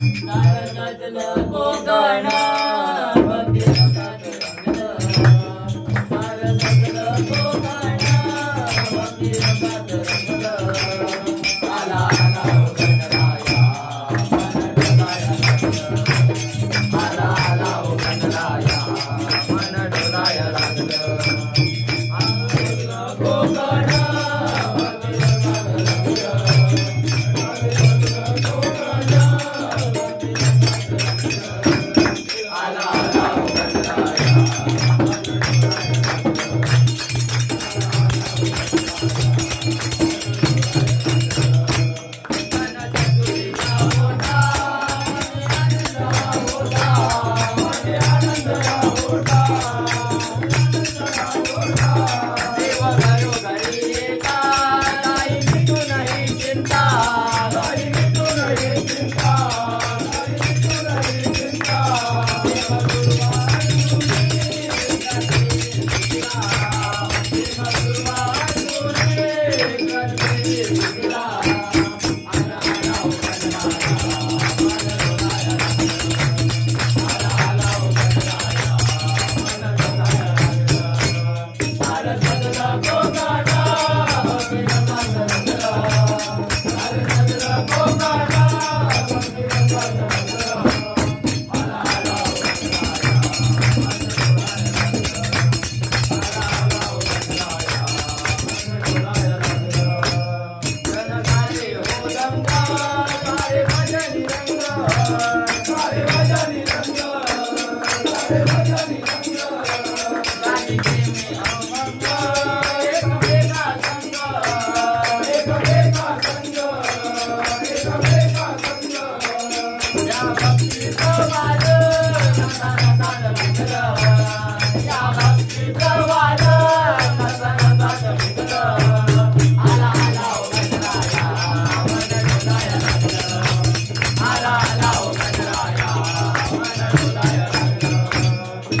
Naranadala Bogana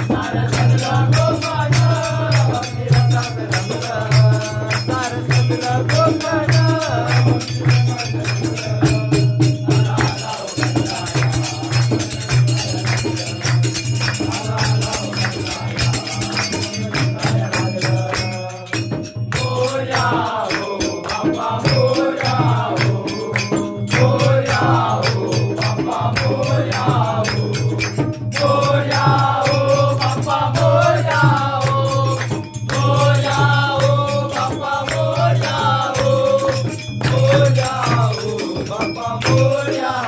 Go, go, go. Papamoia